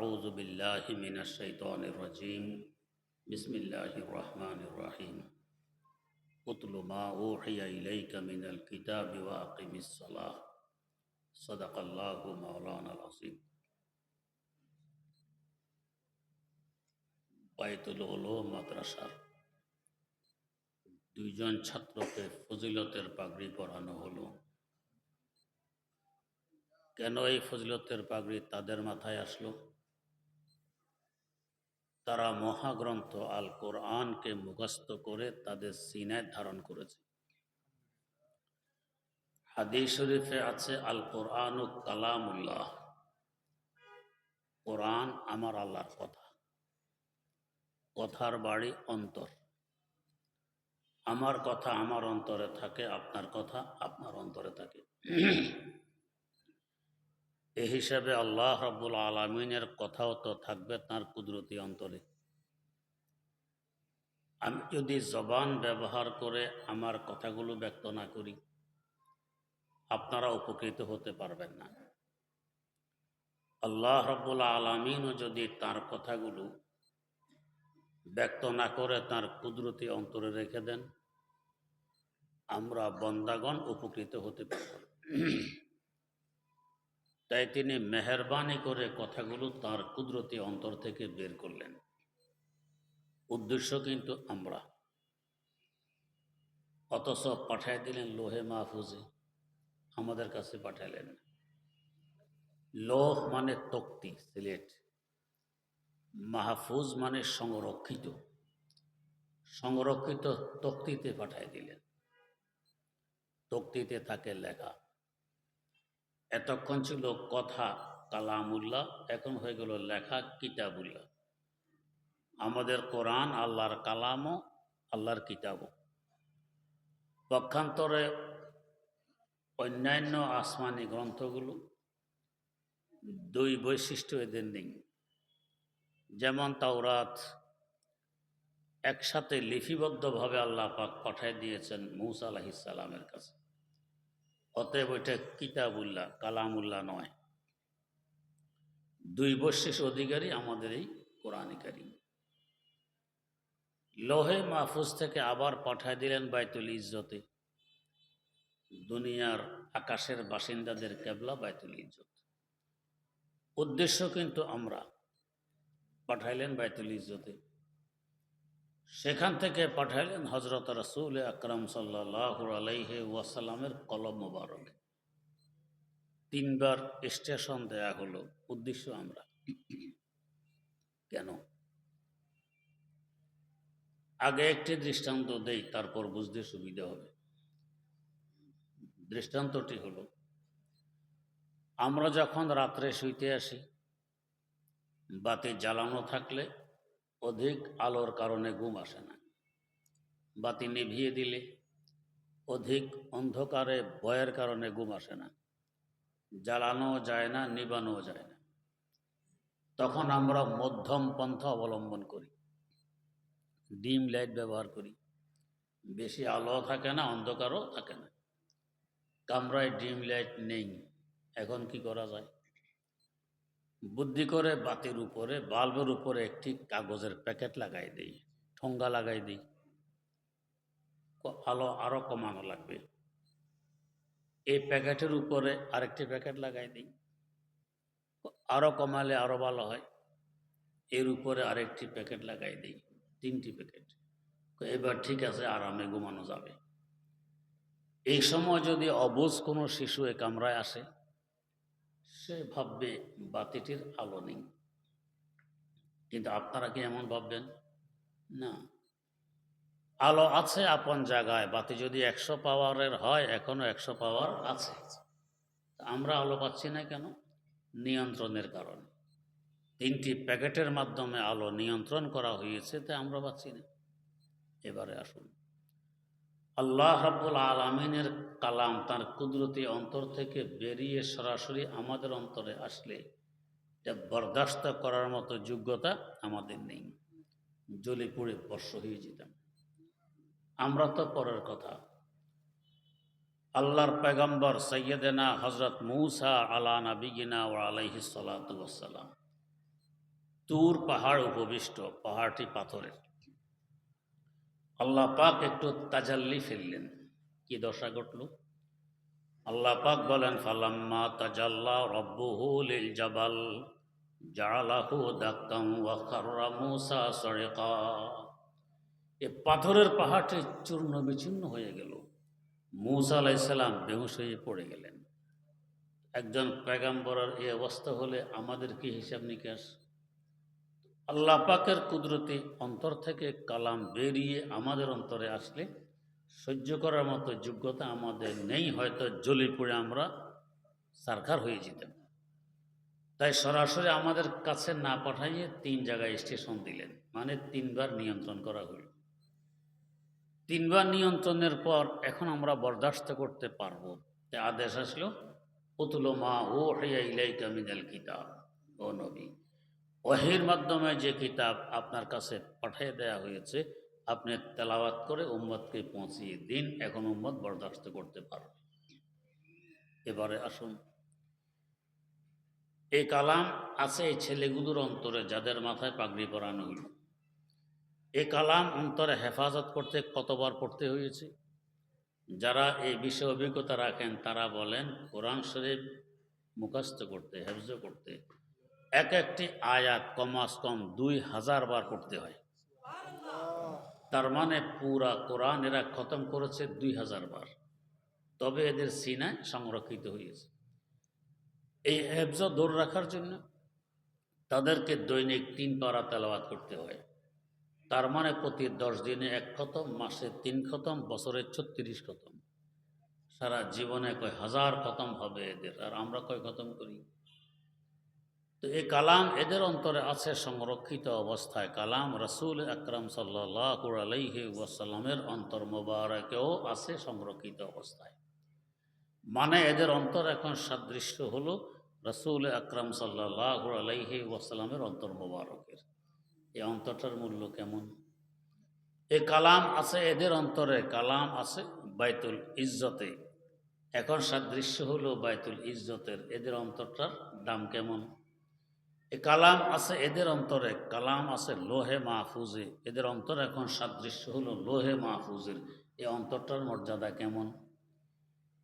أعوذ بالله من الشيطان الرجيم بسم الله الرحمن الرحيم اتل ما أوحي إليك من الكتاب وأقم الصلاة صدق الله مولانا العظيم বাইতুল উলুম মাদ্রাসার দুইজন ছাত্রকে ফজিলতের পাগড়ি পরানো হলো কেন এই ফজিলতের পাগড়ি তাদের মাথায় আসলো তারা মহাগ্রন্থ আল কোরআনকে মুখস্থ করে তাদের সিনায় ধারণ করেছে। হাদিস শরীফে আছে, আল কোরআন ও কালামুল্লাহ। কোরআন আমার আল্লাহর কথা। কথার বাড়ি অন্তর। আমার কথা আমার অন্তরে থাকে, আপনার কথা আপনার অন্তরে থাকে। এ হিসাবে আল্লাহ রব্বুল আলমিনের কথাও তো থাকবে তার কুদরতি অন্তরে। আমি যদি জবান ব্যবহার করে আমার কথাগুলো ব্যক্ত না করি, আপনারা উপকৃত হতে পারবেন না। আল্লাহ রব্বুল আলমিনও যদি তার কথাগুলো ব্যক্ত না করে তার কুদরতি অন্তরে রেখে দেন, আমরা বন্দাগণ উপকৃত হতে পারব। তাই তিনি মেহরবানি করে কথাগুলো তার কুদরতি অন্তর থেকে বের করলেন। উদ্দেশ্য কিন্তু আমরা। অথচ পাঠাই দিলেন লোহে মাহফুজে। আমাদের কাছে পাঠাইলেন লোহ মানে তক্তি, সিলেট। মাহফুজ মানে সংরক্ষিত। সংরক্ষিত তক্তিতে পাঠাই দিলেন। তক্তিতে থাকে লেখা। এতক্ষণ ছিল কথা কালামুল্লাহ, এখন হয়ে গেল লেখা কিতাবুল্লাহ। আমাদের কোরআন আল্লাহর কালামও, আল্লাহর কিতাবও। পক্ষান্তরে অন্যান্য আসমানি গ্রন্থগুলো দুই বৈশিষ্ট্য এদের নেই। যেমন তাওরাত, একসাথে লিপিবদ্ধভাবে আল্লাহ পাক পাঠাই দিয়েছেন মৌসা আলাহিসাল্লামের কাছে। অতএব ওইটা কিতাবুল্লাহ, কালামুল্লাহ নয়। দুই বৈশিষ্ট্য অধিকারী আমাদের এই কোরআনিকারী লোহে মাহফুজ থেকে আবার পাঠায় দিলেন বাইতুল ইজ্জতে। দুনিয়ার আকাশের বাসিন্দাদের কেবলা বাইতুল ইজ্জত। উদ্দেশ্য কিন্তু আমরা পাঠাইলেন বাইতুল ইজ্জতে। সেখান থেকে পাঠাইলেন হজরত রসুল আকরম সাল্লাহ আলাইহে ওয়াসাল্লামের কলম মোবারক। তিনবার স্টেশন দেয়া হলো উদ্দেশ্য আমরা। কেন? আগে একটি দৃষ্টান্ত দেই, তারপর বুঝতে সুবিধা হবে। দৃষ্টান্তটি হলো, আমরা যখন রাত্রে শুইতে আসি, বাতি জ্বালানো থাকলে অধিক আলোর কারণে ঘুম আসে না। বাতি নিভিয়ে দিলে অধিক অন্ধকারে ভয়ের কারণে ঘুম আসে না। জ্বালানোও যায় না নিবানোও যায় না। তখন আমরা মধ্যম পন্থা অবলম্বন করি। ডিম লাইট ব্যবহার করি। বেশি আলো থাকে না, অন্ধকারও থাকে না। কামরায় ডিম লাইট নেই। এখন কি করা যায়? বুদ্ধি করে বাতির উপরে, বাল্বের উপরে একটি কাগজের প্যাকেট লাগাই দিই, ঠোঙ্গা লাগাই দিই। আলো আরও কমানো লাগবে। এই প্যাকেটের উপরে আরেকটি প্যাকেট লাগাই দিই। আরও কমালে আরও ভালো হয়। এর উপরে আরেকটি প্যাকেট লাগাই দিই, তিনটি প্যাকেট। এবার ঠিক আছে, আরামে ঘুমানো যাবে। এই সময় যদি অবুজ কোনো শিশু এ কামরায় আসে সে ভাববে বাতিটির আলো নেই। কিন্তু আপনারা কি এমন ভাববেন? না। আলো আছে আপন জায়গায়, বাতি যদি একশো পাওয়ারের হয়, এখনও একশো পাওয়ার আছে। আমরা আলো পাচ্ছি না কেন? নিয়ন্ত্রণের কারণে। তিনটি প্যাকেটের মাধ্যমে আলো নিয়ন্ত্রণ করা হয়েছে তাই আমরা পাচ্ছি না। এবারে আসুন। আল্লাহ রাব্বুল আলমিনের কালাম তার কুদরতি অন্তর থেকে বেরিয়ে সরাসরি আমাদের অন্তরে আসলে এটা বরদাস্ত করার মতো যোগ্যতা আমাদের নেই। জ্বলে পুড়ে বর্ষ হয়ে যেতাম। আমরা তো পরের কথা। আল্লাহর পেগম্বর সৈয়দেনা হজরত মৌসা আলা নবীনা ও আলাইহি সালাম তুর পাহাড় উপবিষ্ট, পাহাড়টি পাথরের। আল্লাহ পাক একটু তাজাল্লি ফেললেন। কি দশা ঘটল? আল্লাহ পাক বলেন, ফালাম্মা তাজাল্লা রব্বুহু লিল জাবাল, জালাহু দাক্কাম ওয়া খাররা মূসা সরিকা। এ পাথরের পাহাড়টি চূর্ণ বিচূর্ণ হয়ে গেল। মূসা আলাইসাল্লাম বেহুশ হয়ে পড়ে গেলেন। একজন পেগাম্বরের এই অবস্থা হলে আমাদের কি হিসাব নিকাশ? আল্লাহ পাকের কুদরতি অন্তর থেকে কালাম বেরিয়ে আমাদের অন্তরে আসলে সহ্য করার মতো যোগ্যতা আমাদের নেই, হয়তো জ্বলে পড়ে আমরা সারকার হয়ে যেতাম। তাই সরাসরি আমাদের কাছে না পাঠাইয়ে তিন জায়গায় স্টেশন দিলেন মানে তিনবার নিয়ন্ত্রণ করা হলো। তিনবার নিয়ন্ত্রণের পর এখন আমরা বরদাস্ত করতে পারব। তাই আদেশ আসলো পুতুল মা ও হাইয়া ইলাইকা মিনাল কিতাব ও নবী। ওহির মাধ্যমে যে কিতাব আপনার কাছে পাঠিয়ে দেয়া হয়েছে, আপনি তেলাওয়াত করে উম্মতকে পৌঁছিয়ে দিন, এখন উম্মত বরদাস্ত করতে পারবে। এবারে আসুন। এই কালাম আছে এই ছেলেগুলোর অন্তরে যাদের মাথায় পাগড়ি পরানো হইল এই কালাম অন্তরে হেফাজত করতে কতবার পড়তে হয়েছে? যারা এই বিষয়ে অভিজ্ঞতা রাখেন, তারা বলেন, কোরআন শরীফ মুখস্থ করতে, হেফজ করতে এক একটি আয়াত কমাস কম দুই হাজার বার পড়তে হয়। তার মানে পুরা কোরআন এরা খতম করেছে দুই হাজার বার। তবে এদের সিনায় সংরক্ষিত হয়েছে। এই হেফজ দৌড় রাখার জন্য তাদেরকে দৈনিক তিন পারা তেলাওয়াত করতে হয়। তার মানে প্রতি দশ দিনে এক খতম, মাসে তিন খতম, বছরে ছত্রিশ খতম। সারা জীবনে কয় হাজার খতম হবে এদের, আর আমরা কয় খতম করি? তো এই কালাম এদের অন্তরে আছে সংরক্ষিত অবস্থায়। কালাম রসুল আকরাম সাল্লাহ আলাইহি ওয়াসাল্লামের অন্তর মোবারকেও আছে সংরক্ষিত অবস্থায়। মানে এদের অন্তর এখন সাদৃশ্য হলো রসুল আকরাম সাল্লাহ আলাইহি ওয়াসাল্লামের অন্তর মোবারকের। এই অন্তরটার মূল্য কেমন? এই কালাম আছে এদের অন্তরে, কালাম আছে বাইতুল ইজ্জতে। এখন সাদৃশ্য হলো বাইতুল ইজ্জতের, এদের অন্তরটার দাম কেমন? এ কালাম আছে এদের অন্তরে, কালাম আছে লোহে মাহফুজে, এদের অন্তর এখন সাদৃশ্য হলো লোহে মাহফুজের। এই অন্তরটার মর্যাদা কেমন?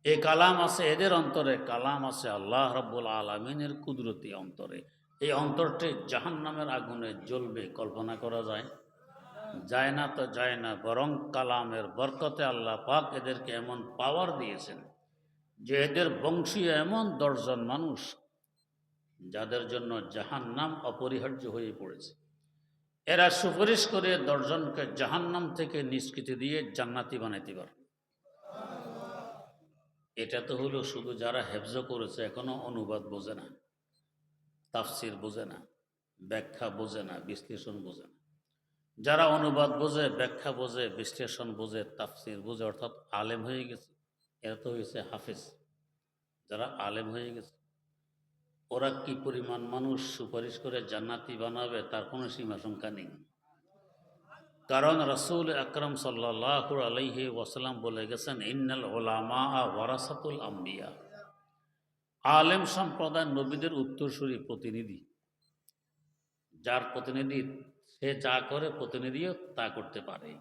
এ কালাম আছে এদের অন্তরে, কালাম আছে আল্লাহ রব্বুল আলমিনের কুদরতি অন্তরে। এই অন্তরটি জাহান নামের আগুনে জ্বলবে, কল্পনা করা যায়? যায় না তো যায় না, বরং কালামের বরকতে আল্লাহ পাক এদেরকে এমন পাওয়ার দিয়েছেন যে এদের বংশীয় এমন দশজন মানুষ যাদের জন্য জাহান নাম অপরিহার্য হয়ে পড়েছে। এরা সুপারিশ করে দশজনকে জাহান্নাম থেকে নিষ্কৃতি দিয়ে জান্নাতি বানাইতে পারে। এটা তো হলো শুধু যারা হেফজ করেছে, এখনও অনুবাদ বোঝে না, তাফসির বোঝে না, ব্যাখ্যা বোঝে না, বিশ্লেষণ বোঝে না। যারা অনুবাদ বোঝে, ব্যাখ্যা বোঝে, বিশ্লেষণ বোঝে, তাফসির বোঝে, অর্থাৎ আলেম হয়ে গেছে, এরা তো হয়েছে হাফেজ। যারা আলেম হয়ে গেছে ওরা কি পরিমাণ মানুষ সুপারিশ করে জান্নাতি বানাবে, তার কোনো সীমা সংখ্যা নেই। কারণ রসুল আকরম সাল্লাহ আলহি ওয়াসালাম বলে গেছেন, ইন্নাল ওলামা ওয়ারাসাতুল আম্বিয়া। আলেম সম্প্রদায় নবীদের উত্তরসূরি প্রতিনিধি। যার প্রতিনিধি সে যা করে, প্রতিনিধিও তা করতে পারে।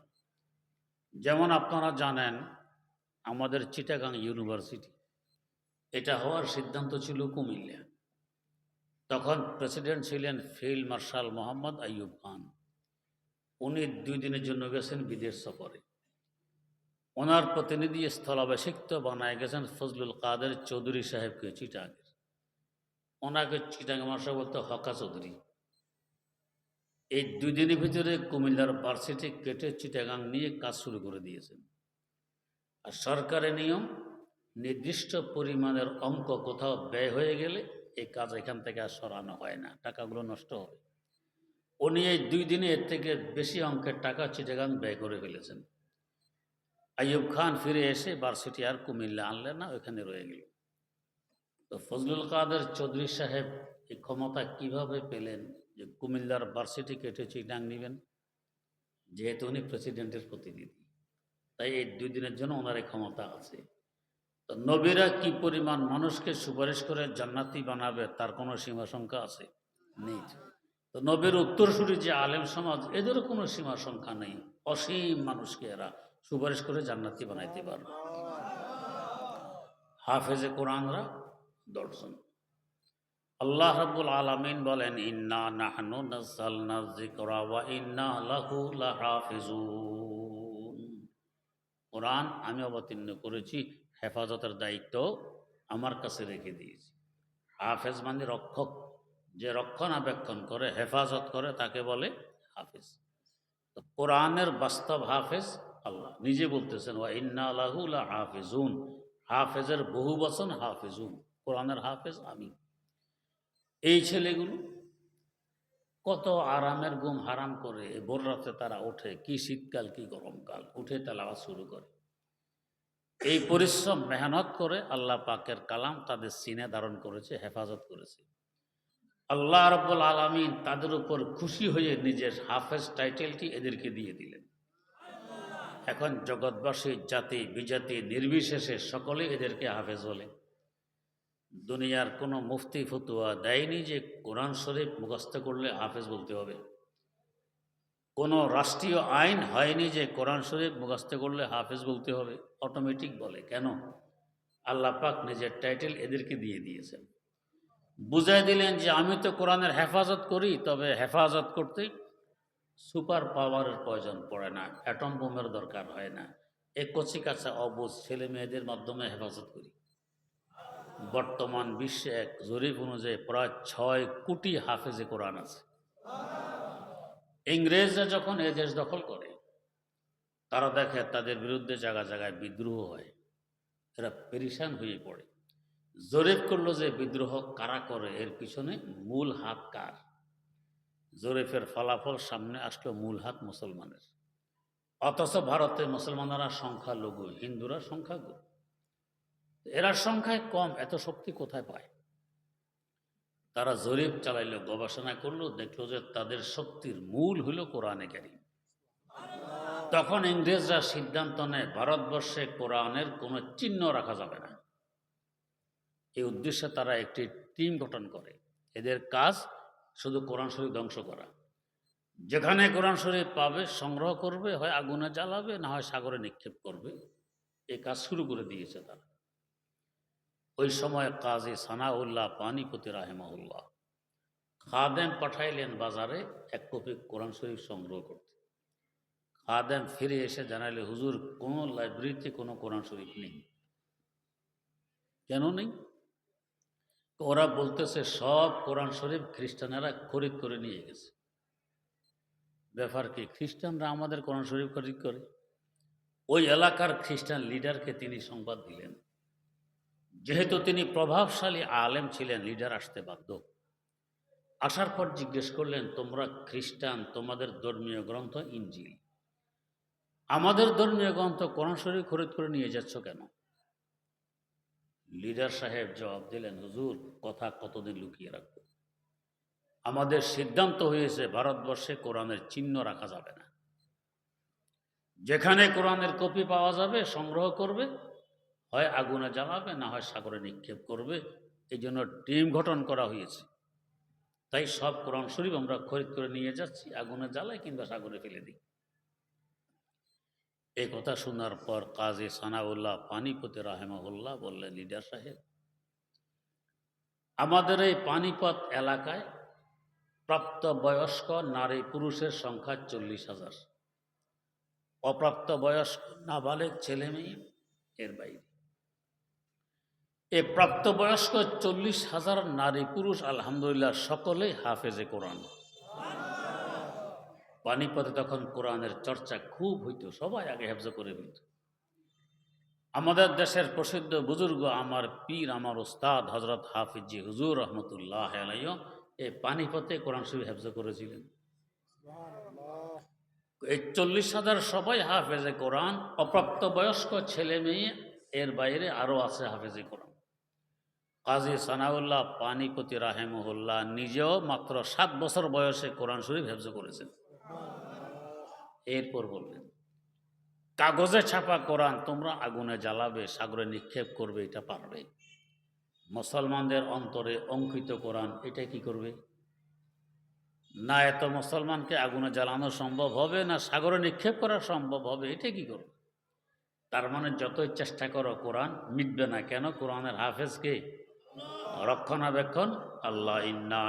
যেমন আপনারা জানেন, আমাদের চিটাগাং ইউনিভার্সিটি, এটা হওয়ার সিদ্ধান্ত ছিল কুমিল্লা তখন প্রেসিডেন্ট ছিলেন ফিল্ড মার্শাল মোহাম্মদ আইয়ুব খান। উনি দুই দিনের জন্য গেছেন বিদেশ সফরে। ওনার প্রতিনিধি স্থলাভিষিক্ত বানায় গেছেন ফজলুল কাদের চৌধুরী সাহেবকে চিটাগের ওনাকে চিটাং মার্শাল বলতে হকা চৌধুরী। এই দুই দিনের ভিতরে কুমিল্লার ভার্সিটি কেটে চিটাগাং নিয়ে কাজ শুরু করে দিয়েছেন। আর সরকারের নিয়ম, নির্দিষ্ট পরিমাণের অঙ্ক কোথাও ব্যয় হয়ে গেলে এই কাজ এখান থেকে আর সরানো হয় না, টাকাগুলো নষ্ট হবে। উনি এই দুই দিনে এর থেকে বেশি অঙ্কের টাকা চিটাগাং ব্যয় করে ফেলেছেন। আইয়ুব খান ফিরে এসে ভার্সিটি আর কুমিল্লা আনলেন না, ওইখানে রয়ে গেল। তো ফজলুল কাদের চৌধুরী সাহেব এই ক্ষমতা কীভাবে পেলেন যে কুমিল্লার ভার্সিটি কেটে চিটাং নেবেন? যেহেতু উনি প্রেসিডেন্টের প্রতিনিধি। তাই এই দুই দিনের জন্য ওনার এই ক্ষমতা আছে। তো নবীরা কি পরিমাণ মানুষকে সুপারিশ করে জান্নাতি বানাবে, তার কোনো সীমা সংখ্যা আছে? নেই। তো নবীর উত্তরসূরি যে আলেম সমাজ, এদেরও কোনো সীমা সংখ্যা নেই। অসীম মানুষকে এরা সুপারিশ করে জান্নাতি বানাইতে পারবে। হাফেজে কোরআনরা দর্শন। আল্লাহ রাব্বুল আলামিন বলেন, ইন্না নাহনু নাযালনা যিকরা ওয়া ইন্না লাহু লাহাফিজুন। কোরআন আমি অবতীর্ণ করেছি হেফাজতের দায়িত্ব আমার কাছে রেখে দিয়েছি। হাফেজ মানে রক্ষক। যে রক্ষণাবেক্ষণ করে, হেফাজত করে, তাকে বলে হাফেজ। তো কোরআনের বাস্তব হাফেজ আল্লাহ। নিজে বলতেছেন, ওয়া ইন্না লাহু লাহাফিজুন। হাফেজের বহু বচন হাফেজুন। কোরআনের হাফেজ আমি। এই ছেলেগুলো কত আরামের ঘুম হারাম করে ভোর রাতে তারা ওঠে, কি শীতকাল, কি গরমকাল, উঠে তেলাওয়াত শুরু করে। এই পরিশ্রম মেহনত করে আল্লাহ পাকের কালাম তাদের সিনে ধারণ করেছে, হেফাজত করেছে। আল্লাহ রব্বুল আলমিন তাদের উপর খুশি হয়ে নিজের হাফেজ টাইটেলটি এদেরকে দিয়ে দিলেন। এখন জগৎবাসী, জাতি, বিজাতি, নির্বিশেষে সকলে এদেরকে হাফেজ বলে। দুনিয়ার কোনো মুফতি ফতুয়া দেয়নি যে কোরআন শরীফ মুখস্থ করলে হাফেজ বলতে হবে। কোনো রাষ্ট্রীয় আইন হয়নি যে কোরআন শরীফ মুখস্থ করলে হাফেজ বলতে হবে অটোমেটিক বলে। কেন? আল্লাহ পাক নিজের টাইটেল এদেরকে দিয়ে দিয়েছেন। বুঝাই দিলেন যে আমি তো কোরআনের হেফাজত করি, তবে হেফাজত করতে সুপার পাওয়ারের প্রয়োজন পড়ে না অ্যাটম বোমের দরকার হয় না। এ কচি কাছা অবুজ ছেলে মেয়েদের মাধ্যমে হেফাজত করি। বর্তমান বিশ্বে এক জরিপ অনুযায়ী প্রায় ছয় কোটি হাফেজে কোরআন আছে। ইংরেজরা যখন এ দেশ দখল করে, তারা দেখে তাদের বিরুদ্ধে জায়গায় জায়গায় বিদ্রোহ হয়। এরা পেরিসান হয়ে পড়ে। জরিপ করল যে, বিদ্রোহ কারা করে? এর পিছনে মূল হাত কার? জরিফের ফলাফল সামনে আসলো মূল হাত মুসলমানের। অথচ ভারতে মুসলমানরা সংখ্যালঘু, হিন্দুরা সংখ্যাগুরু। এরা সংখ্যায় কম, এত শক্তি কোথায় পায়? তারা জরিপ চালাইলো, গবেষণা করল, দেখল যে তাদের শক্তির মূল হলো কোরআনে কারিম। তখন ইংরেজরা সিদ্ধান্ত নেয়, ভারতবর্ষে কোরআনের কোনো চিহ্ন রাখা যাবে না। এই উদ্দেশ্যে তারা একটি টিম গঠন করে। এদের কাজ শুধু কোরআন শরীফ ধ্বংস করা। যেখানে কোরআন শরীফ পাবে, সংগ্রহ করবে, হয় আগুনে জ্বালাবে, না হয় সাগরে নিক্ষেপ করবে এই কাজ শুরু করে দিয়েছে তারা। ওই সময় কাজী সানাউল্লাহ পানিপতি রাহেমাউল্লাহ খাদেম পাঠাইলেন বাজারে এক কপি কোরআন শরীফ সংগ্রহ করতে। খাদেম ফিরে এসে জানাইলে, হুজুর, কোনো লাইব্রেরিতে কোনো কোরআন শরীফ নেই। কেন নেই? ওরা বলতেছে, সব কোরআন শরীফ খ্রিস্টানেরা খরিদ করে নিয়ে গেছে। ব্যাপার কি, খ্রিস্টানরা আমাদের কোরআন শরীফ খরিদ করে? ওই এলাকার খ্রিস্টান লিডারকে তিনি সংবাদ দিলেন। যেহেতু তিনি প্রভাবশালী আলেম ছিলেন লিডার আসতে বাধ্য। আসার পর জিজ্ঞেস করলেন, তোমরা খ্রিস্টান, তোমাদের ধর্মীয় গ্রন্থ ইঞ্জিল? আমাদের ধর্মীয় গ্রন্থ শরীফ খরিদ করে নিয়ে যাচ্ছ কেন? লিডার সাহেব জবাব দিলেন, হুজুর, কথা কতদিন লুকিয়ে রাখব? আমাদের সিদ্ধান্ত হয়েছে, ভারতবর্ষে কোরআনের চিহ্ন রাখা যাবে না। যেখানে কোরআনের কপি পাওয়া যাবে, সংগ্রহ করবে হয় আগুনে জ্বালাবে, না হয় সাগরে নিক্ষেপ করবে। এই জন্য টিম গঠন করা হয়েছে। তাই সব কোরআন শরীফ আমরা খরিদ করে নিয়ে যাচ্ছি, আগুনে জ্বালাই কিংবা সাগরে ফেলে দিই। এই কথা শোনার পর কাজী সানাউল্লাহ পানিপতি রাহেমাউল্লাহ বললেন, লিডার সাহেব, আমাদের এই পানিপথ এলাকায় প্রাপ্ত বয়স্ক নারী পুরুষের সংখ্যা চল্লিশ হাজার। অপ্রাপ্ত বয়স্ক নাবালেক ছেলে মেয়ে এর বাইরে। এ প্রাপ্তবয়স্ক চল্লিশ হাজার নারী পুরুষ, আলহামদুলিল্লাহ, সকলেই হাফেজে কোরআন। পানিপথে তখন কোরআনের চর্চা খুব হইতো, সবাই আগে হেফজ করে হইত আমাদের দেশের প্রসিদ্ধ বুজুর্গ আমার পীর, আমার ওস্তাদ হজরত হাফিজি হুজুর রহমতুল্লাহ আলাইহ এই পানিপথে কোরআন শরীফ হেফজ করেছিলেন। এই চল্লিশ হাজার সবাই হাফেজে কোরআন অপ্রাপ্ত বয়স্ক ছেলে মেয়ে, এর বাইরে আরও আছে হাফেজে কোরআন। কাজী সানাউল্লাহ পানিপতি রাহেমুল্লাহ নিজেও মাত্র সাত বছর বয়সে কোরআন শরীফ হেফজ করেছেন। এরপর বললেন কাগজে ছাপা কোরআন তোমরা আগুনে জ্বালাবে, সাগরে নিক্ষেপ করবে, এটা পারবে। মুসলমানদের অন্তরে অঙ্কিত কোরআন, এটা কি করবে? না, এত মুসলমানকে আগুনে জ্বালানো সম্ভব হবে, না সাগরে নিক্ষেপ করা সম্ভব হবে, এটা কি করবে? তার মানে যতই চেষ্টা করো কোরআন মিটবে না কেন? কোরআনের হাফেজকে রক্ষণাবেক্ষণ। আল্লাহ, ইন্না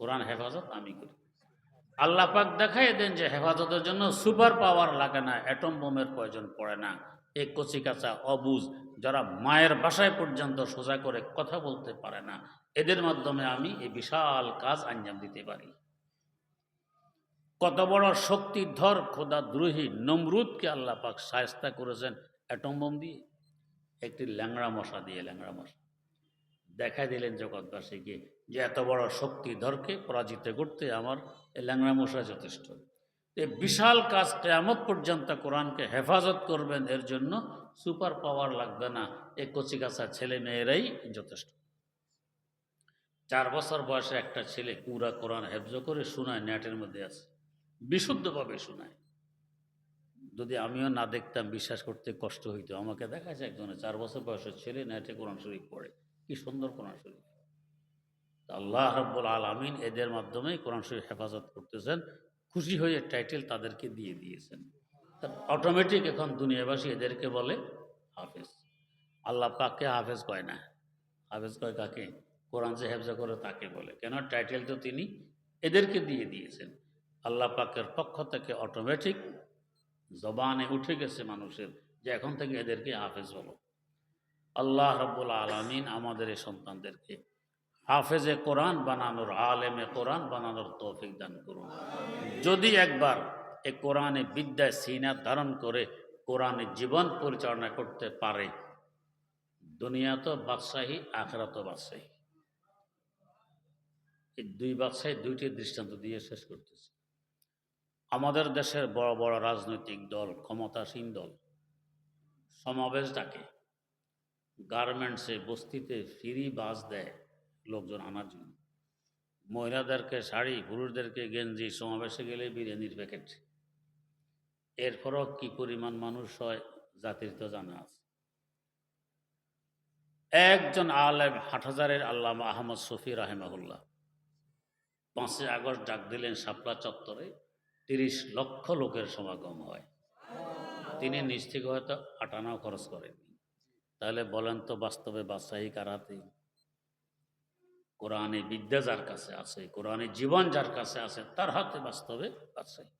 কোরআন হেফাজত আমি করি। আল্লাহ পাক দেখাই দেন যে হেফাজতের জন্য সুপার পাওয়ার লাগে না, অ্যাটম বোমের প্রয়োজন পড়ে না। এই কচিকাচা, অবুজ, যারা মায়ের বাসায় পর্যন্ত সোজা করে কথা বলতে পারে না, এদের মাধ্যমে আমি এই বিশাল কাজ আঞ্জাম দিতে পারি। কত বড় শক্তিধর খোদা দ্রোহী নমরুদকে আল্লাহ পাক সায়স্তা করেছেন অ্যাটম বোম দিয়ে একটি ল্যাংড়া মশা দিয়ে, ল্যাংড়া মশা। দেখাই দিলেন জগৎবাসীকে যে এত বড় শক্তিধরকে পরাজিত করতে আমার এই ল্যাংড়া মশা যথেষ্ট। এই বিশাল কাজ কেয়ামত পর্যন্ত কোরআনকে হেফাজত করবেন, এর জন্য সুপার পাওয়ার লাগবে না। এই কচিকাচা ছেলে মেয়েরাই যথেষ্ট। চার বছর বয়সে একটা ছেলে পুরা কোরআন হেফজ করে শোনায়, নেটের মধ্যে আছে। বিশুদ্ধভাবে শোনায়। যদি আমিও না দেখতাম, বিশ্বাস করতে কষ্ট হইতো। আমাকে দেখাচ্ছে একজনে চার বছর বয়সের ছেলে নেটে কোরআন শরীফ পড়ে। কি সুন্দর কোরআন শরীফ। আল্লাহ রব্বুল আলমিন এদের মাধ্যমেই কোরআন শরীফ হেফাজত করতেছেন। খুশি হয়ে টাইটেল তাদেরকে দিয়ে দিয়েছেন। অটোমেটিক এখন দুনিয়াবাসী এদেরকে বলে হাফেজ। আল্লাহ পাককে হাফেজ কয় না। হাফেজ কয় কাকে? কোরআন যে হেফজা করে তাকে বলে। কেন? টাইটেল তো তিনি এদেরকে দিয়ে দিয়েছেন। আল্লাহ পাকের পক্ষ থেকে অটোমেটিক জবানে উঠে গেছে মানুষের যে এখন থেকে এদেরকে হাফেজ বলো। আল্লাহ রব্বুল আলমিন আমাদের এই সন্তানদেরকে হাফেজে কোরআন বানানোর, আলেমে কোরআন বানানোর তৌফিক দান করুন। যদি একবার এ কোরআনে বিদ্যায় সিনা ধারণ করে কোরআনে জীবন পরিচালনা করতে পারে, দুনিয়া তো বাদশাহী আখরা তো বাদশাহী। এই দুই বাদশাহী দুইটি দৃষ্টান্ত দিয়ে শেষ করতেছি। আমাদের দেশের বড় বড় রাজনৈতিক দল, ক্ষমতাসীন দল, সমাবেশ ডাকে। গার্মেন্টসে বস্তিতে ফ্রি বাস দেয় লোকজন আনার জন্য। মহিলাদেরকে শাড়ি, পুরুষদেরকে গেঞ্জি, সমাবেশে গেলে বিরিয়ানির প্যাকেট। এরপরও কি পরিমাণ মানুষ হয়, জাতির তো জানা আছে। একজন আলেম হাটহাজারের আল্লামা আহমদ শফি রাহেমাহুল্লাহ পাঁচই আগস্ট ডাক দিলেন শাপলা চত্বরে। তিরিশ লক্ষ লোকের সমাগম হয়। তিনি নিজ থেকে হয়তো আটানাও খরচ করেন। তাহলে বলেন তো বাস্তবে বাদশাহী কারাতে কোরআনে বিদ্যা যার কাছে আছে, কোরআনে জীবন যার কাছে আছে, তার হাতে বাস্তবে বাদশাহী।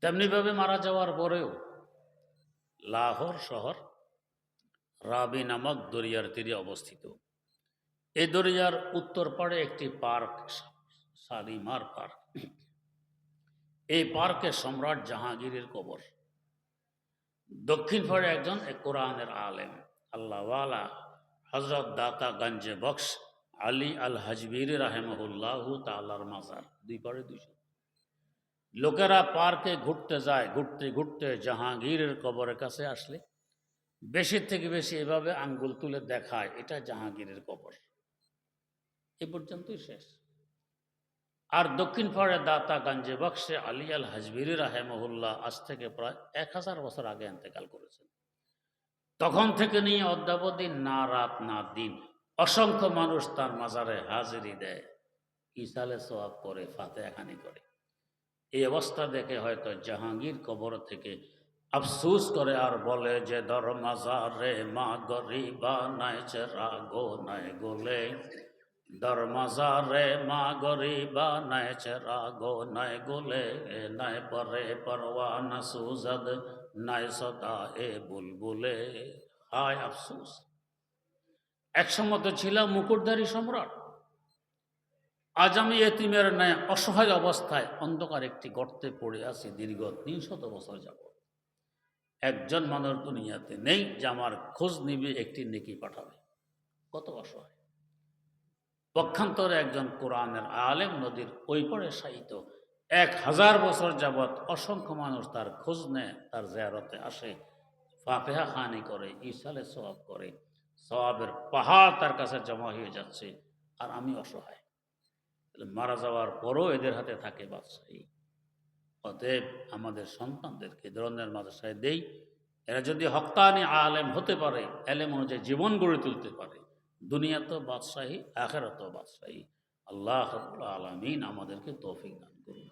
তেমনিভাবে মারা যাওয়ার পরেও লাহোর শহর রাবি নামক দরিয়ার তীরে অবস্থিত। এই দরিয়ার উত্তর পাড়ে একটি পার্ক শালিমার পার্ক। এই পার্কে সম্রাট জাহাঙ্গীরের কবর। দক্ষিণ পাড়ে একজন কোরআনের আলেম। আল্লাহওয়ালা হজরত দাতা গঞ্জে বক্স, আলী আল হাজবির রাহেমহুল্লাহ তাল্লার মাজার। দুই পাড়ে দুইজন লোকেরা পার্কে ঘুরতে যায়, ঘুরতে ঘুরতে জাহাঙ্গীরের কবরের কাছে আসলে বেশি থেকে বেশি এভাবে আঙ্গুল তুলে দেখায়, এটা জাহাঙ্গীরের কবর। এ পর্যন্তই শেষ। আর দক্ষিণ পাড়ে দাতা গঞ্জে বক্সে আলী আল হাজবির রাহেমহুল্লাহ আজ থেকে প্রায় এক হাজার বছর আগে এন্তেকাল করেছেন। তখন থেকে নিয়ে অদ্যাবধি না রাত, না দিন অসংখ্য মানুষ তার মাজারে হাজিরি দেয়। ইসালে সোয়াব করে ফাতেহানি করে। এই অবস্থা দেখে হয়তো জাহাঙ্গীর কবর থেকে আফসুস করে আর বলে যে, ধর মাজারে মা গরিবা নাই রাগো নাই গোলে। দর মাজারে মা গরিবা নাই রাগো নাই গোলে, নাই পরে পরওয়া না সুজদ, নাই সদা এ বুলবুলে। হায় আফসুস। একসময় তো ছিলাম মুকুটধারী সম্রাট। আজ আমি এতিমের ন্যায় অসহায় অবস্থায় অন্ধকার একটি গর্তে পড়ে আছি দীর্ঘ তিনশত বছর যাব একজন মানুষ দুনিয়াতে নেই যে আমার খোঁজ নিবে, একটি নেকি পাঠাবে। কত অসহায়। পক্ষান্তরে একজন কোরআনের আলেম নদীর ওই পরে এক হাজার বছর যাবৎ অসংখ্য মানুষ তার খোঁজ নেয়, তার জেয়ারতে আসে। ফাতেহা খানি করে ইসালে সবাব করে। সবাবের পাহাড় তার কাছে জমা হয়ে যাচ্ছে আর আমি অসহায়। মারা যাওয়ার পরও এদের হাতে থাকে বাদশাহী। অতএব আমাদের সন্তানদেরকে ধরনের মাদ্রাসায় দেই। এরা যদি হক্তানি আলেম হতে পারে, এলেম অনুযায়ী জীবন গড়ে তুলতে পারে। দুনিয়া তো বাদশাহী আখেরাত বাদশাহী আল্লাহ আলমিন আমাদেরকে তৌফিক দান করুন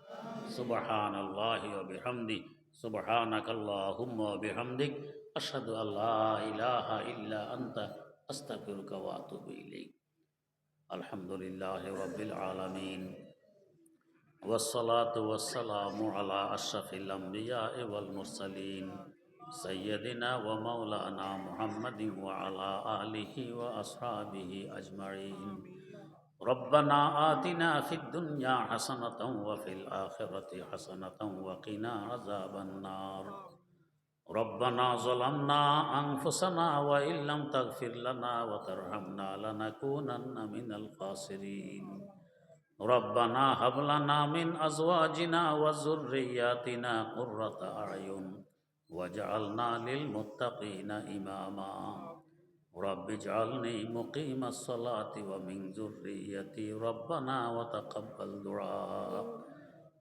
সুবহান আল্লাহ বিহামদি সুবহানাক আল্লাহুম্মা বিহামদিক আশহাদু আল্লা ইলাহা ইল্লা আনতা আস্তাগফিরুকা ওয়া আতুবু ইলাইক আলহামদুলিল্লাহি রাব্বিল আলামিন والصلاة والسلام على أشرف الأنبياء والمرسلين سيدنا ومولانا محمد وعلى آله وأصحابه أجمعين. ربنا آتنا في الدنيا حسنة وفي الآخرة حسنة وقنا عذاب النار. ربنا ظلمنا أنفسنا وإن لم تغفر لنا وترحمنا لنكونن من الخاسرين. ربنا هب لنا من أزواجنا وذرياتنا قرة أعين. واجعلنا للمتقين إماما. رب اجعلني مقيم الصلاة ومن ذريتي ربنا وتقبل دعاء.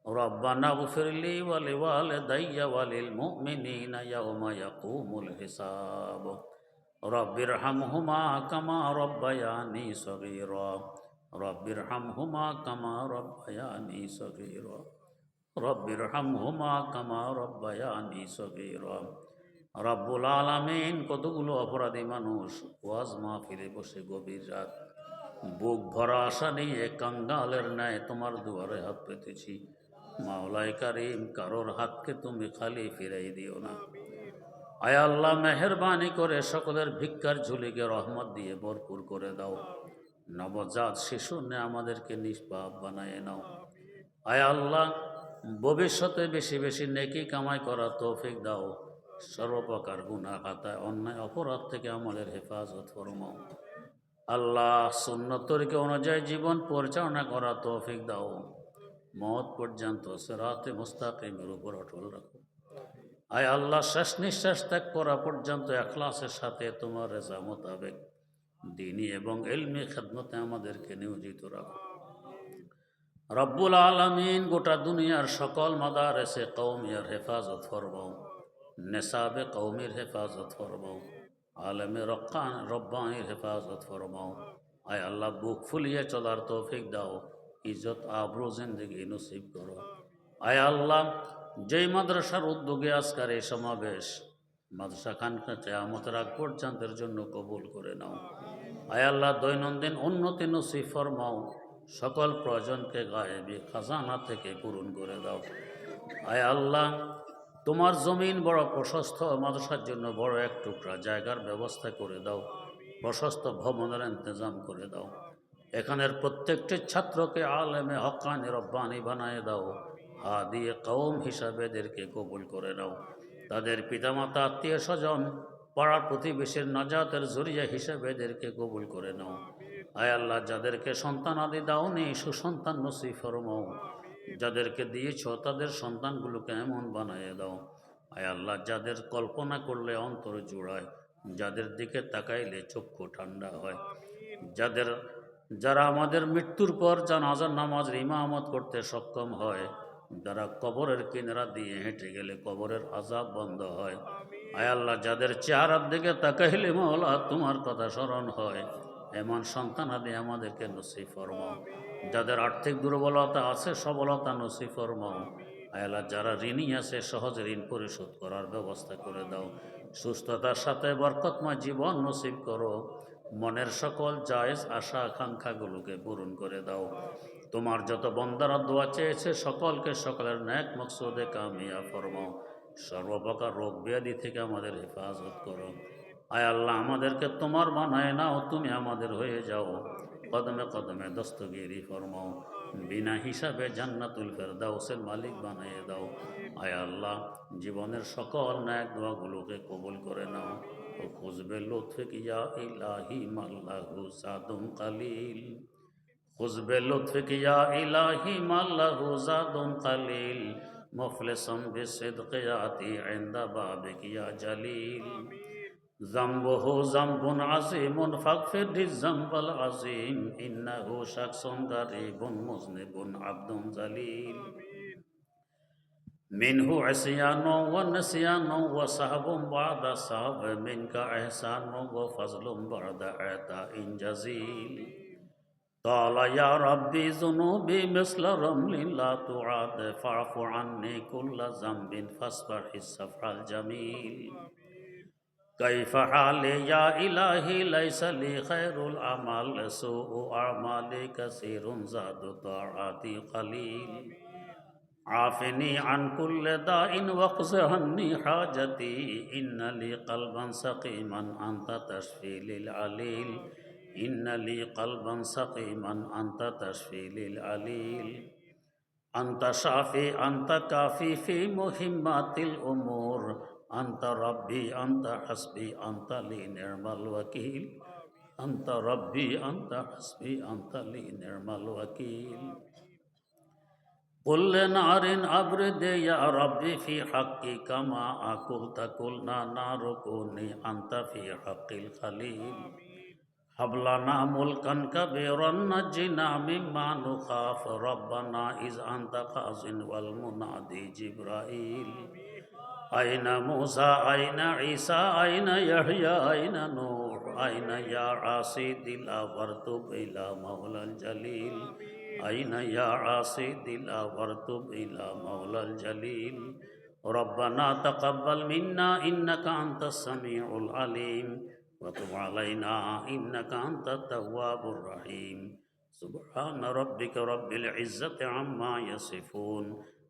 ربنا اغفر لي ولوالدي وللمؤمنين يوم يقوم الحساب. رب ارحمهما كما ربياني صغيرا. رب ارحمهما كما ربياني صغيرا. রব্বির হামহুমা কামা রব্বায়ানি সবির রব্বুল আলামিন কতগুলো অপরাধী মানুষ ওয়াজ ফিরে বসে গভীর রাত। বুক ভরা আশা নিয়ে কাঙ্গালের ন্যায় তোমার দুয়ারে হাত পেতেছি। মাওলায় কারিম, কারোর হাতকে তুমি খালি ফিরাই দিও না। আয় আল্লাহ, মেহরবানি করে সকলের ভিক্ষার ঝুলিকে রহমত দিয়ে ভরপুর করে দাও। নবজাত শিশু নে আমাদেরকে নিষ্পাপ বানায় নাও। আয় আল্লাহ ভবিষ্যতে বেশি বেশি নেকি কামাই করা তৌফিক দাও। সর্বপ্রকার গুণা খাতায় অন্যায়, অপরাধ থেকে আমাদের হেফাজত ফরমাও। আল্লাহ সুন্নতরিকে অনুযায়ী জীবন পরিচালনা করা তৌফিক দাও। মত পর্যন্ত সেরাতে মুস্তাকিমের উপর অটল রাখো। আয় আল্লাহ, শেষ নিঃশ্বাস ত্যাগ করা পর্যন্ত এখলাসের সাথে তোমার রেজা মোতাবেক দিনী এবং এলমি খেদমতে আমাদেরকে নিয়োজিত রাখো। রব্বুল আলমিন গোটা দুনিয়ার সকল মাদার এসে কৌমিয়ার হেফাজত ফরমাও নেশাবে কৌমির হেফাজত ফরমাও, আলমে রক্কান রব্বানির হেফাজত ফরমাও। আয় আল্লাহ, বুক ফুলিয়ে চলার তৌফিক দাও, ইজ্জত, আবরু, জিন্দগি নসিব করো। আয় আল্লাহ, যেই মাদ্রাসার উদ্যোগে আজকার এই সমাবেশ, মাদ্রাসা খানকা কেয়ামতের আগ পর্যন্তের জন্য কবুল করে নাও। আয় আল্লাহ, দৈনন্দিন উন্নতি নসিব ফরমাও সকল প্রয়োজনকে গায়েবী খাজানা থেকে পূরণ করে দাও। আয় আল্লাহ, তোমার জমিন বড় প্রশস্ত, মাদ্রাসার জন্য বড় এক টুকরা জায়গার ব্যবস্থা করে দাও। প্রশস্ত ভবনের ইন্তজাম করে দাও। এখানের প্রত্যেকটি ছাত্রকে আলেমে হকানি রব্বানি বানায় দাও। হা দিয়ে কৌম হিসাবে এদেরকে কবুল করে নাও। তাদের পিতামাতা, আত্মীয় স্বজন, পাড়ার প্রতিবেশীর নাজাতের জরিয়া হিসাবে এদেরকে কবুল করে নাও। আয় আল্লাহ, যাদেরকে সন্তান আদি দাওনি, সুসন্তান নসি ফরমাও। যাদেরকে দিয়েছ, তাদের সন্তানগুলোকে এমন বানিয়ে দাও। আয় আল্লাহ, যাদের কল্পনা করলে অন্তর জোড়ায়, যাদের দিকে তাকাইলে চক্ষু ঠান্ডা হয়। যাদের, যারা আমাদের মৃত্যুর পর জানাজার নামাজের ইমামত করতে সক্ষম হয়, যারা কবরের কিনারা দিয়ে হেঁটে গেলে কবরের আজাব বন্ধ হয়। আয় আল্লাহ, যাদের চেহারার দিকে তাকাইলে মহলা তোমার কথা স্মরণ হয়। এমন সন্তানাদি আমাদেরকে নসি ফরমাও যাদের আর্থিক দুর্বলতা আছে, সবলতা নসি ফরমাও আয়ালা যারা ঋণী আছে, সহজ ঋণ পরিশোধ করার ব্যবস্থা করে দাও। সুস্থতার সাথে বরকতময় জীবন নসিব করো। মনের সকল জায়েজ আশা আকাঙ্ক্ষাগুলোকে পূরণ করে দাও। তোমার যত বন্দারা দোয়া চেয়েছে, সকলকে সকলের ন্যাক মকসুদে কামিয়া ফরমাও সর্বপ্রকার রোগ ব্যাধি থেকে আমাদের হেফাজত করো। আয় আল্লাহ, আমাদেরকে তোমার বানায় নাও, তুমি আমাদের হয়ে যাও। কদমে কদমে দস্তগিরি ফরমাও, বিনা হিসাবে জান্নাতুল ফেরদাউসের মালিক বানিয়ে দাও। আয় আল্লাহ, জীবনের সকল ন্যাক দোয়াগুলোকে কবুল করে নাও। ও খুঁজবে লুৎফিক ইয়া ইলাহি মাল্লাহু সাদুম কালিল। খুঁজবে লুৎফিক ইয়া ইলাহি মাল্লাহু জাদুম কালিল। মুফলিসুম বিসিদকিয়াতি ইনদা বাবিক ইয়া জালিল। ذنبه ذنب عظيم فاغفر الذنب العظيم إنه شخص غريب مذنب، عبد ذليل. منه عصيان ونسيان وصحب بعد صحب، منك إحسان وفضل بعد عطاء جزيل. قال يا ربي ذنوبي مثل رمل لا تعاد، فاعف عني كل ذنب فاصفح الصفح الجميل. كيف حالي يا إلهي ليس لي خير الأعمال سوء أعمالي كثير زاد طاعاتي قليل. عافني عن كل داء واقض عني حاجتي إن لي قلبا سقيما أنت تشفي للعليل. إن لي قلبا سقيما أنت تشفي للعليل. أنت شافي أنت كافي في مهمات الأمور. أنت ربي أنت حسبي أنت لي نعم الوكيل. أنت ربي أنت حسبي أنت لي نعم الوكيل. قل لنار أبرد يا ربي في حقي كما أقلت قلنا نار كوني أنت في حق الخليل. هب لنا ملكا كبيرا نجنا مما نخاف. ربنا إذ أنت خاز والمنادي جبرائيل. أين موسى أين عيسى أين يحيى أين نوح أين يا عاصي دلا وارتب إلى مولى الجليل أين يا عاصي دلا وارتب إلى مولى الجليل ربنا تقبل منا إنك أنت السميع العليم وتب علينا إنك أنت التواب الرحيم سبحان ربك رب العزة عما يصفون